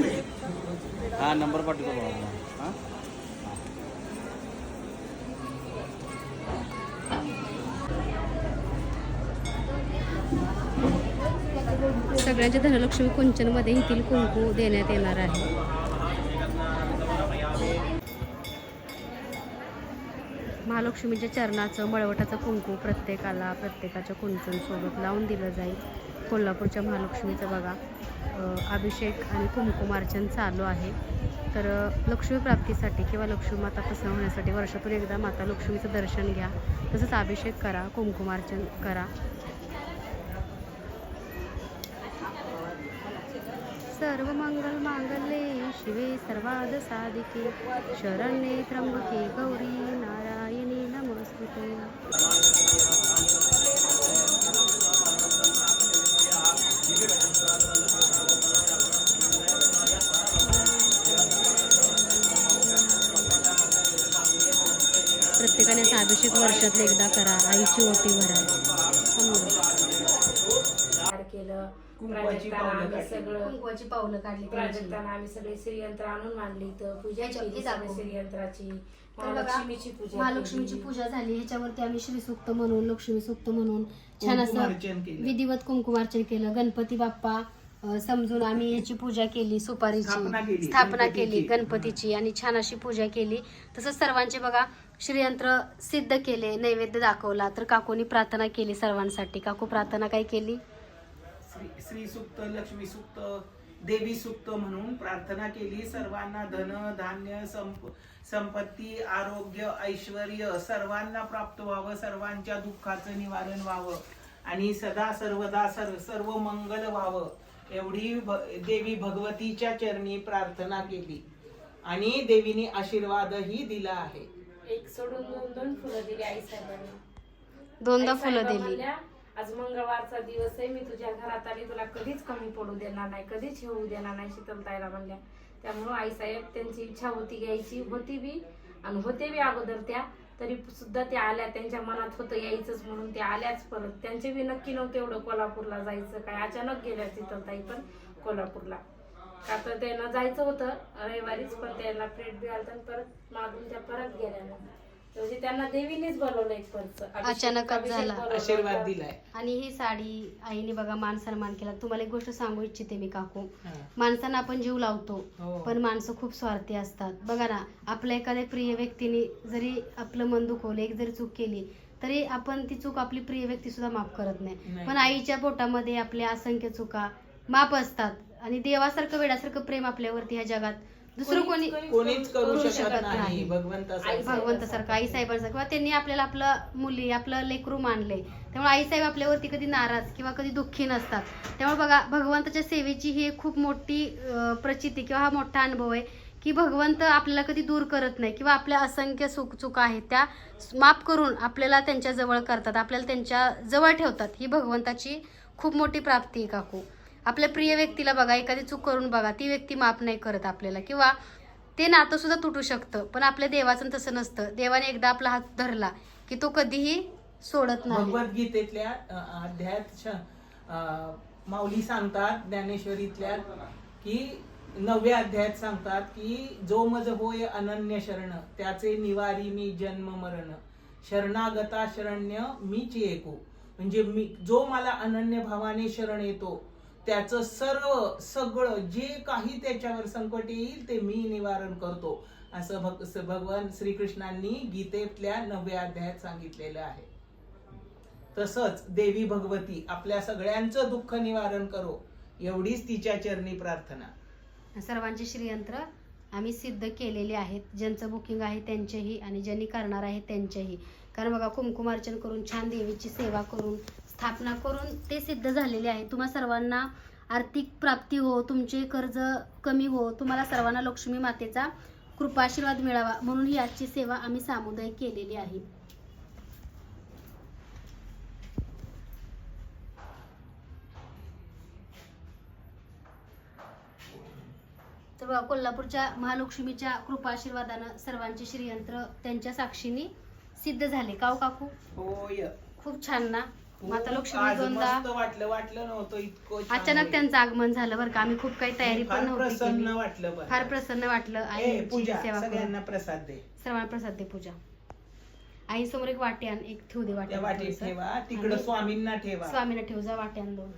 हा नंबर पाठवतो बघा. हां? सगळ्यांच्या धनलक्ष्मी कुंचनमध्ये येथील कुंकू देण्यात येणार आहे. महालक्ष्मीच्या चरणाचं मळवटाचं कुंकू प्रत्येकाला प्रत्येकाच्या कुंचन सोबत लावून दिलं जाईल. कोल्हापूरच्या महालक्ष्मीचं बघा. अभिषेक आणि कुंकुमार्चन चालू आहे. तर लक्ष्मी प्राप्तीसाठी किंवा लक्ष्मी माता प्रसन्न होण्यासाठी वर्षातून एकदा माता लक्ष्मीचं दर्शन घ्या. तसंच अभिषेक करा कुंकुमार्चन करा. सर्व मंगल मांगल्ये शिवे सर्वाद साधिके. शरण्ये त्र्यंबके गौरी नारायणी नमस्ते प्रत्येकाने अभिषेक वर्षातले एकदा करा आईची ओटी भरा केलं कुंकवाची पावलं काढली. सगळं कुंकवाची पावलं काढली त्यांची. प्राजक्ताला आम्ही सगळे श्रीयंत्र आणून मांडली तर पूजा केली श्रीयंत्राची महालक्ष्मीची पूजा महालक्ष्मीची. पूजा झाली ह्याच्यावरती आम्ही श्री सुक्त म्हणून लक्ष्मी सुक्त म्हणून छान असं. विधिवत कुंकुमार्चन केलं गणपती बाप्पा समजून आम्ही ह्याची पूजा केली सुपारीची स्थापना. केली गणपतीची आणि छान अशी पूजा केली तसंच सर्वांचे बघा श्रीयंत्र सिद्ध केले नैवेद्य दाखवला. तर काकूनी प्रार्थना केली सर्वांसाठी. काकू प्रार्थना काय केली? श्री श्री सुक्त लक्ष्मी सुक्त देवी सुक्त म्हणून प्रार्थना केली. सर्वांना धन धान्य संप संपत्ती आरोग्य ऐश्वर सर्वांना प्राप्त व्हावं. सर्वांच्या दुःखाचं निवारण व्हावं. आणि सदा सर्वदा सर्व सर्व मंगल व्हावं. एवढी भ- देवी भगवतीच्या चरणी प्रार्थना केली. आणि देवीने आशीर्वादही दिला आहे. एक सोडून दोन दोन फुलं दिली आई साहेबांना. दोनदा फुलं दिली. आज मंगळवारचा दिवस आहे मी तुझ्या घरात आली तुला कधीच कमी पडू देणार नाही कधीच होऊ देणार नाही शीतलताईला म्हणल्या. त्यामुळं आईसाहेब त्यांची इच्छा होती घ्यायची होती बी आणि होते बी अगोदर त्या तरी सुद्धा त्या आल्या त्यांच्या मनात होतं यायचंच म्हणून त्या आल्याच परत. त्यांचे बी नक्की नव्हतं एवढं कोल्हापूरला जायचं काय अचानक गेल्या शीतलताई पण कोल्हापूरला. का तर त्यांना जायचं होतं रविवारीच पण त्यांना प्लेट बी आलता आणि परत मागून त्या परत गेल्या मग. म्हणजे त्यांना देवीनेच एक अचानकच झाला. आशीर्वाद. दिलाय आणि ही साडी आईने बघा मान सन्मान केला तुम्हाला एक गोष्ट सांगू इच्छिते मी काकू हा. माणसांना आपण जीव लावतो हो. पण माणसं खूप स्वार्थी असतात बघा ना आपल्या एखाद्या प्रिय व्यक्तीने जरी आपलं मन दुखवलं एक जरी चूक केली तरी आपण ती चूक आपली प्रिय व्यक्ती सुद्धा माफ करत नाही नाही. पण आईच्या पोटामध्ये आपल्या असंख्य चुका माफ असतात आणि देवासारखं वेडासारखं प्रेम आपल्यावरती ह्या जगात. दुसरं कोणी कोणीच करू शकत नाही. नाही. भगवंतासारखं आई साहेबांसारखं. किंवा त्यांनी आपल्याला आपलं मुली आपलं लेकरू मानले. त्यामुळे आई साहेब आपल्यावरती कधी नाराज किंवा कधी दुःखी नसतात. त्यामुळे बघा भगवंताच्या सेवेची ही खूप मोठी प्रचिती किंवा हा मोठा अनुभव आहे की भगवंत आपल्याला कधी दूर करत नाही किंवा आपल्या असंख्य चूक चुका आहेत त्या माफ करून आपल्याला त्यांच्या जवळ करतात. आपल्याला त्यांच्या जवळ ठेवतात. ही भगवंताची खूप मोठी प्राप्ती आहे काकू. आपल्या प्रिय व्यक्तीला बघा एखादी चूक करून बघा ती व्यक्ती माफ नाही करत आपल्याला. किंवा ते नातं सुद्धा तुटू शकतं पण आपल्या देवाचं तसं नसतं. देवाने एकदा आपला हात धरला की तो कधीही सोडत नाही. भगवद्गीतेतल्या अध्यायात माऊली सांगतात ज्ञानेश्वरीतल्या की नवव्या अध्यायात सांगतात की जो मज होय अनन्य शरण त्याचे निवारी मी जन्म मरण. शरणागता शरण्य मीच ऐकू म्हणजे मी जो मला अनन्य भावाने शरण येतो त्याचं सर्व सगळं जे काही त्याच्यावर संकट येईल ते मी निवारण करतो. असं भग भगवान श्रीकृष्णांनी गीतेतल्या नवव्या अध्यायात सांगितलेलं आहे. तसंच देवी भगवती आपल्या सगळ्यांचं दुःख निवारण करो. एवढीच तिच्या चरणी प्रार्थना. सर्वांचे श्रीयंत्र आम्ही सिद्ध केलेले आहेत. ज्यांचं बुकिंग आहे त्यांचेही आणि ज्यांनी करणार आहे त्यांचेही. कारण बघा कुमकुमार्चन करून छान देवीची सेवा करून स्थापना करून ते सिद्ध झालेले आहे. तुम्हा सर्वांना आर्थिक प्राप्ती हो तुमचे कर्ज कमी हो तुम्हाला सर्वांना लक्ष्मी मातेचा कृपाशीर्वाद मिळावा म्हणून ही आजची सेवा आम्ही सामुदायिक केलेली आहे. तर कोल्हापूरच्या महालक्ष्मीच्या कृपा आशीर्वादानं सर्वांचे श्रीयंत्र त्यांच्या साक्षीने सिद्ध झाले. काव काकू? होय खूप छान ना? माता लक्ष्मी आज दोनदा मस्त वाटलं वाटलं नव्हतं इतकं छान अचानक होईल. त्यांचं आगमन झालं बरं का. आम्ही खूप काही तयारी पण फार नव्हती प्रसन्न केली. वाटलं पण फार प्रसन्न वाटलं. ए, आईची पूजा सेवा करून सगळ्यांना प्रसाद दे. सर्वांना प्रसाद दे पूजा. आई समोर एक वाटी आण एक ठेवू दे वाटी त्या वाटीत ठेवा. तिकडं स्वामींना ठेवा. स्वामीला ठेव जा वाटी आण दोन.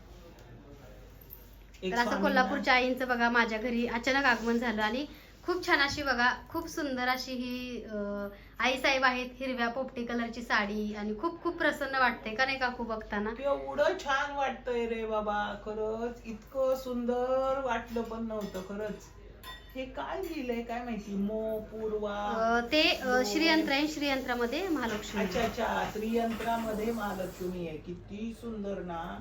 एक तर असं स्वामींना- कोल्हापूरच्या आईंचं बघा माझ्या घरी अचानक आगमन झालं आणि खूप छान अशी बघा खूप सुंदर अशी ही अं, आई साहेब आहेत हिरव्या पोपटी कलरची साडी आणि खूप खूप प्रसन्न वाटते का नाही काकू बघताना? एवढं छान वाटतंय रे बाबा खरंच. इतकं सुंदर वाटलं पण नव्हतं खरंच. हे काय लिहिलंय काय माहिती? मो पूर्वा. अं, ते अं, श्रीयंत्र आहे श्रीयंत्रामध्ये महालक्ष्मी. अच्छा अच्छा. त्रियंत्रामध्ये महालक्ष्मी आहे. किती सुंदर ना.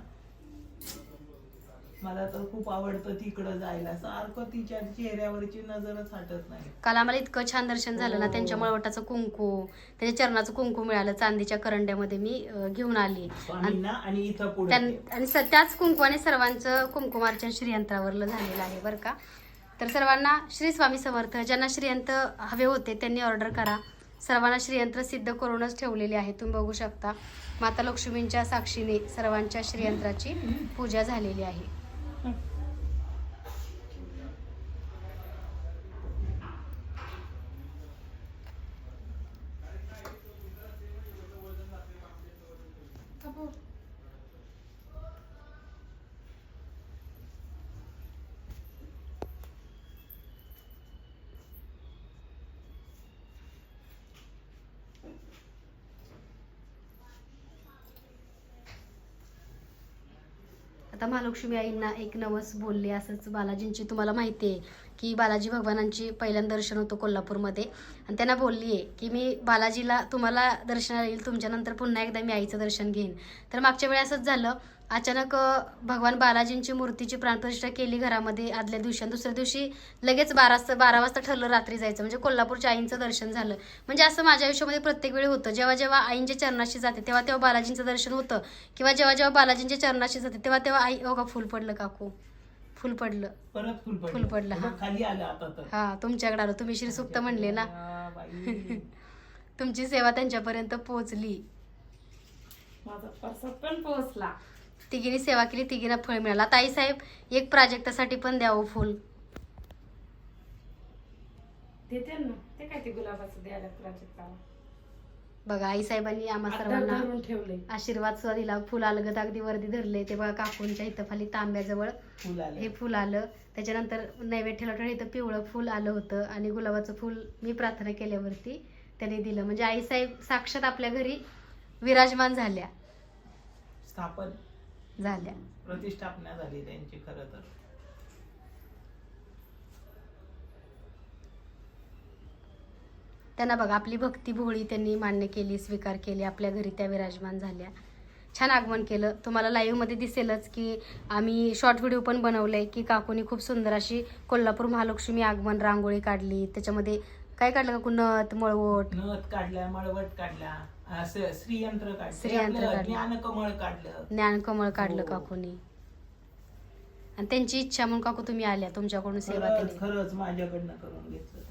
मला तर खूप आवडतं तिकडं जायला. सारखं तिच्या चेहऱ्यावरची नजरच हटत नाही. काल आम्हाला इतकं छान दर्शन झालं ना हो. त्यांच्या मळवटाचं कुंकू त्यांच्या चरणाचं कुंकू मिळालं चांदीच्या करंड्यामध्ये मी अं, घेऊन आली. आणि स्वामींना आणि इथं पुढे. त्यां- आणि स- त्याच कुंकवाने सर्वांचं कुंकुमार्चन श्रीयंत्रावरलं झालेलं आहे बरं का. तर सर्वांना श्री स्वामी समर्थ ज्यांना श्रीयंत हवे होते त्यांनी ऑर्डर करा. सर्वांना श्रीयंत्र सिद्ध करूनच ठेवलेले आहे तुम्ही बघू शकता. माता लक्ष्मींच्या साक्षीने सर्वांच्या श्रीयंत्राची पूजा झालेली आहे. Kabur. आता महालक्ष्मी आईंना एक नवस बोलले असंच बालाजींची तुम्हाला माहिती आहे. की बालाजी भगवानांची पहिल्यांदा दर्शन होतं कोल्हापूरमध्ये. आणि त्यांना बोलली आहे की मी बालाजीला तुम्हाला दर्शनाला येईल तुमच्यानंतर पुन्हा एकदा मी आईचं दर्शन घेईन. तर मागच्या वेळी असंच झालं. अचानक भगवान बालाजींची मूर्तीची प्राणप्रतिष्ठा केली घरामध्ये आदल्या दिवशी. आणि दुसऱ्या दिवशी लगेच बारा बारा वाजता ठरलं रात्री जायचं. म्हणजे कोल्हापूरच्या आईंचं दर्शन झालं. म्हणजे असं माझ्या आयुष्यामध्ये प्रत्येक वेळी होतं. जेव्हा जेव्हा आईंच्या चरणाशी जाते तेव्हा तेव्हा बालाजींचं दर्शन होतं. किंवा जेव्हा जेव्हा बालाजींच्या चरणाशी जाते तेव्हा तेव्हा आई हो का फुल पडलं काकू. फुल पडलं. परत फुल फुल पडलं, हा. खाली आलं आता तर. हा तुमच्याकडे आलो. तुम्ही श्री सुक्त म्हणले ना. बाई. तुमची सेवा त्यांच्यापर्यंत पोहोचली. माझा प्रसाद पण पोहोचला. तिघीने सेवा केली तिघींना फळ मिळालं. आता आई साहेब एक प्राजक्तासाठी पण द्यावं फुल. देते ना. ते काय ते गुलाबाचं द्यायला प्राजक्ताला? बघा आई साहेबांनी आम्हा सर्वांना आशीर्वाद सुद्धा दिला फुल आलं अगदी वर्दी धरले. ते बघा काकूंच्या इथं खाली तांब्याजवळ हे फुल आलं. त्याच्यानंतर नैवेद्य ठेवलं इथं पिवळं फुल आलं होतं आणि गुलाबाचं फुल मी प्रार्थना केल्यावरती त्याने दिलं. म्हणजे आईसाहेब साक्षात आपल्या घरी विराजमान झाल्या. स्थापन. झाल्या. प्रतिष्ठापना झाली त्यांची खरं तर. त्यांना बघा आपली भक्ती भोळी त्यांनी मान्य केली स्वीकार केली आपल्या घरी त्या विराजमान झाल्या. छान आगमन केलं. तुम्हाला लाईव्हमध्ये दिसेलच की आम्ही शॉर्ट व्हिडिओ पण बनवलंय की काकूनी खूप सुंदर अशी कोल्हापूर महालक्ष्मी आगमन रांगोळी काढली. त्याच्यामध्ये काय काढलं काकू? नथ मळवट. नथ काढल्या मळवट काढलं. श्रीयंत्र काढलं. ज्ञानकमळ काढलं. ज्ञानकमळ काढलं हो. काकूनी. आणि त्यांची इच्छा म्हणून काकू तुम्ही आल्या तुमच्याकडून सेवा खरंच माझ्याकडनं करून घेतलं.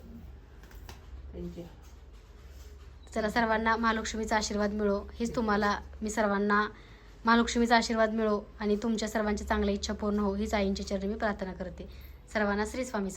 चला सर्वांना महालक्ष्मीचा आशीर्वाद मिळो. हेच तुम्हाला मी सर्वांना महालक्ष्मीचा आशीर्वाद मिळो आणि तुमच्या सर्वांच्या चांगल्या इच्छा पूर्ण हो हीच आईंच्या चरणी मी प्रार्थना करते. सर्वांना श्री स्वामी